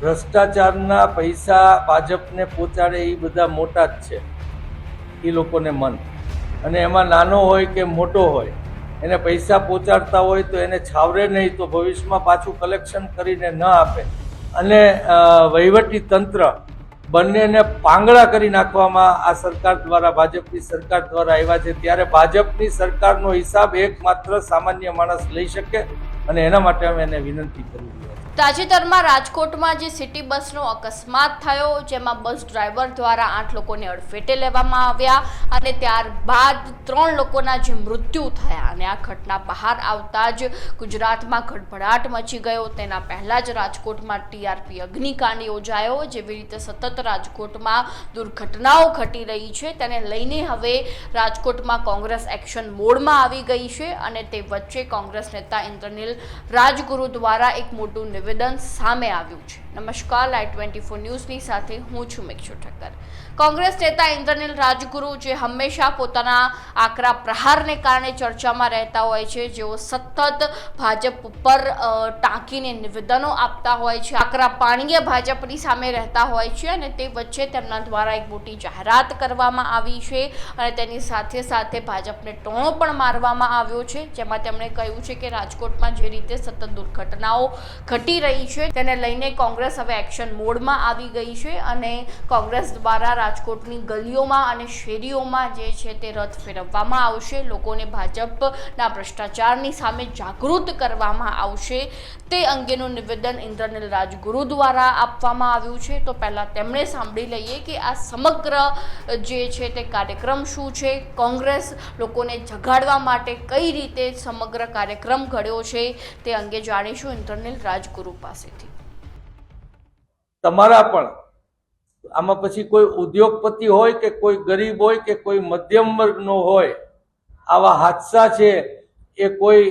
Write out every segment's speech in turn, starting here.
ભ્રષ્ટાચારના પૈસા ભાજપને પહોંચાડે એ બધા મોટા જ છે. એ લોકોને મન. અને એમાં નાનો હોય કે મોટો હોય, એને પૈસા પહોંચાડતા હોય તો એને છાવરે નહીં તો ભવિષ્યમાં પાછું કલેક્શન કરીને ન આપે. અને વહીવટી તંત્ર બંનેને પાંગડા કરી નાખવામાં આ સરકાર દ્વારા, ભાજપની સરકાર દ્વારા આવ્યા છે. ત્યારે ભાજપની સરકારનો હિસાબ એકમાત્ર સામાન્ય માણસ લઈ શકે અને એના માટે અમે એને વિનંતી કરી તાજેતરમાં રાજકોટમાં જે સિટી બસનો અકસ્માત થયો, જેમાં બસ ડ્રાઈવર દ્વારા આઠ લોકોને અડફેટે લેવામાં આવ્યા અને ત્યારબાદ ત્રણ લોકોના જે મૃત્યુ થયા અને આ ઘટના બહાર આવતા જ ગુજરાતમાં ગડભડાટ મચી ગયો. તેના પહેલાં જ રાજકોટમાં ટીઆરપી અગ્નિકાંડ યોજાયો, જેવી રીતે સતત રાજકોટમાં દુર્ઘટનાઓ ઘટી રહી છે. તેને લઈને હવે રાજકોટમાં કોંગ્રેસ એક્શન મોડમાં આવી ગઈ છે અને તે વચ્ચે કોંગ્રેસ નેતા ઇન્દ્રનીલ રાજગુરુ દ્વારા એક મોટું નિવેદન સામે આવ્યું છે. નમસ્કાર લાઈવ ટ્વેન્ટી ફોર ન્યૂઝની સાથે હું છું મિક્ષુ ઠક્કર. કોંગ્રેસ નેતા ઇન્દ્રનીલ રાજગુરુ જે હંમેશા પોતાના આકરા પ્રહારને કારણે ચર્ચામાં રહેતા હોય છે, જેઓ સતત ભાજપ ઉપર ટાંકીને નિવેદનો આપતા હોય છે, આકરા પાણીએ ભાજપની સામે રહેતા હોય છે અને તે વચ્ચે તેમના દ્વારા એક મોટી જાહેરાત કરવામાં આવી છે અને તેની સાથે સાથે ભાજપને ટોણો પણ મારવામાં આવ્યો છે, જેમાં તેમણે કહ્યું છે કે રાજકોટમાં જે રીતે સતત દુર્ઘટનાઓ ઘટી રહી છે, તેને લઈને કોંગ્રેસ હવે એક્શન મોડમાં આવી ગઈ છે અને કોંગ્રેસ દ્વારા રાજકોટની ગલીઓમાં અને શેરીઓમાં જે છે તે રથ ફેરવવામાં આવશે. લોકોને ભાજપના ભ્રષ્ટાચારની સામે જાગૃત કરવામાં આવશે. તે અંગેનું નિવેદન ઇન્દ્રનીલ રાજગુરુ દ્વારા આપવામાં આવ્યું છે. તો પહેલાં તેમણે સાંભળી લઈએ કે આ સમગ્ર જે છે તે કાર્યક્રમ શું છે? કોંગ્રેસ લોકોને જગાડવા માટે કઈ રીતે સમગ્ર કાર્યક્રમ ઘડ્યો છે? તે અંગે જાણીશું ઇન્દ્રનીલ રાજગુરુ. પાસેથી. તમારા પણ. આમાં પછી કોઈ ઉદ્યોગપતિ હોય કે કોઈ ગરીબ હોય કે કોઈ મધ્યમ વર્ગનો હોય, આવા હાદસા છે એ કોઈ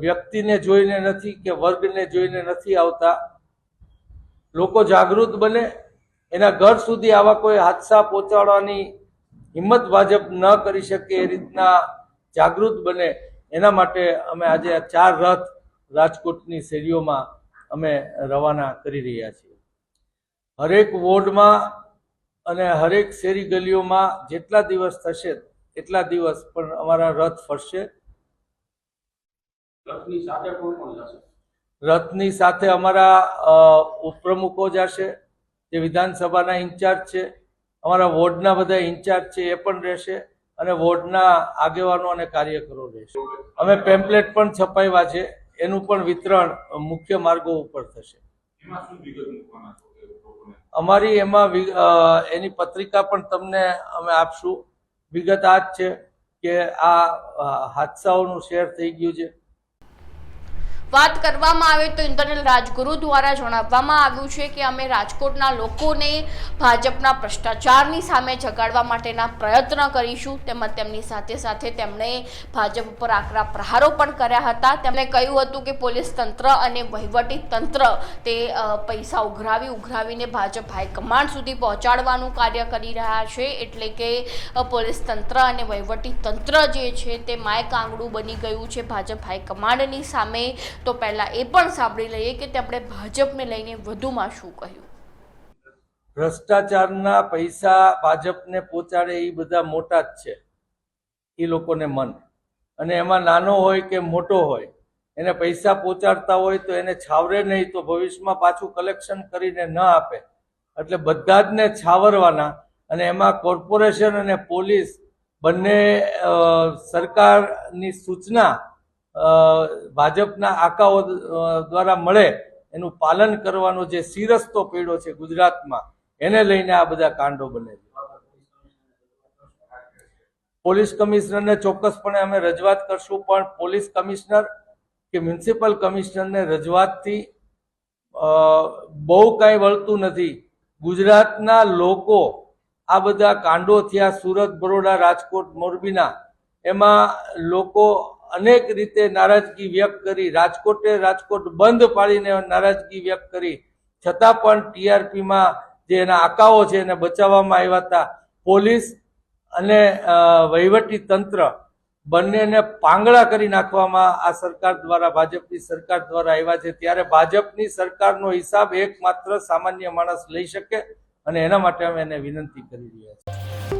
વ્યક્તિને જોઈને નથી કે વર્ગને જોઈને નથી આવતા? લોકો જાગૃત બને, એના ઘર સુધી આવા કોઈ હાદસા પહોંચાડવાની હિંમત ભાજપ ન કરી શકે એ રીતના જાગૃત બને. એના માટે અમે આજે ચાર રથ રાજકોટની શેરીઓમાં અમે રવાના કરી રહ્યા છીએ. હરેક વોર્ડમાં અને હરેક શેરી ગલીઓમાં જેટલા દિવસ થશે એટલા દિવસ પણ અમારા રથ ફરશે. રથની સાથે અમારા ઉપપ્રમુખો જશે જે વિધાનસભાના ઇન્ચાર્જ છે અમારા વોર્ડના બધા ઇન્ચાર્જ છે એ પણ રહેશે અને વોર્ડના આગેવાનો અને કાર્યકરો રહેશે. અમે પેમ્પલેટ પણ છપાવ્યા છે. એનું પણ વિતરણ મુખ્ય માર્ગો ઉપર થશે. અમારી એમાં એની પત્રિકા પણ તમને અમે આપશું. વિગત આ જ છે કે આ હાદસાઓનું શેર થઈ ગયું છે. વાત કરવામાં આવે તો ઇન્દ્રનીલ રાજગુરુ દ્વારા જણાવવામાં આવ્યું છે કે અમે રાજકોટના લોકોને ભાજપના ભ્રષ્ટાચારની સામે જગાડવા માટેના પ્રયત્ન કરીશું તેમજ તેમની સાથે સાથે તેમણે ભાજપ ઉપર આકરા પ્રહારો પણ કર્યા હતા. તેમણે કહ્યું હતું કે પોલીસ તંત્ર અને વહીવટી તંત્ર તે પૈસા ઉઘરાવી, ઉઘરાવીને ભાજપ હાઈકમાન્ડ સુધી પહોંચાડવાનું કાર્ય કરી રહ્યા છે. એટલે કે પોલીસ તંત્ર અને વહીવટી તંત્ર જે છે તે માય કાંગડું બની ગયું છે. ભાજપ હાઈકમાન્ડની સામે તો પહેલા એ પણ સાંભળી લઈએ કે તેમણે ભાજપને લઈને વધુમાં શું કહ્યું? ભ્રષ્ટાચારના પૈસા ભાજપને પહોંચાડે એ બધા મોટા જ છે, એ લોકોને મન. અને એમાં નાનો હોય કે મોટો હોય, એને પૈસા પહોંચાડતા હોય તો એને છાવરે નહીં તો ભવિષ્યમાં પાછું કલેક્શન કરીને ન આપે. એટલે બધા જ ને છાવરવાના અને એમાં કોર્પોરેશન અને પોલીસ બંને સરકારની સૂચના ભાજપના આકાઓ દ્વારા મળે એનું પાલન કરવાનો જે સિરસ્તો પીડ્યો છે ગુજરાતમાં, એને લઈને આ બધા કાંડો બને પોલીસ કમિશનરને ચોક્કસપણે અમે રજૂઆત કરશું, પણ પોલીસ કમિશનર કે મ્યુનિસિપલ કમિશનરને રજૂઆતથી બહુ કાંઈ વળતું નથી. ગુજરાતના લોકો આ બધા કાંડો થયા, સુરત, બરોડા, રાજકોટ, મોરબીના, એમાં લોકો અનેક રીતે નારાજગી વ્યક્ત કરી, રાજકોટે રાજકોટ બંધ પાડીને નારાજગી વ્યક્ત કરી. છતાં પણ ટીઆરપીમાં જે એના આકાઓ છે એને બચાવવામાં આવ્યા હતા. પોલીસ અને વહીવટી તંત્ર બંનેને પાંગળા કરી નાખવામાં આ સરકાર દ્વારા, ભાજપની સરકાર દ્વારા આવ્યા છે. ત્યારે ભાજપની સરકારનો હિસાબ એકમાત્ર સામાન્ય માણસ લઈ શકે અને એના માટે અમે એને વિનંતી કરી રહ્યા છીએ.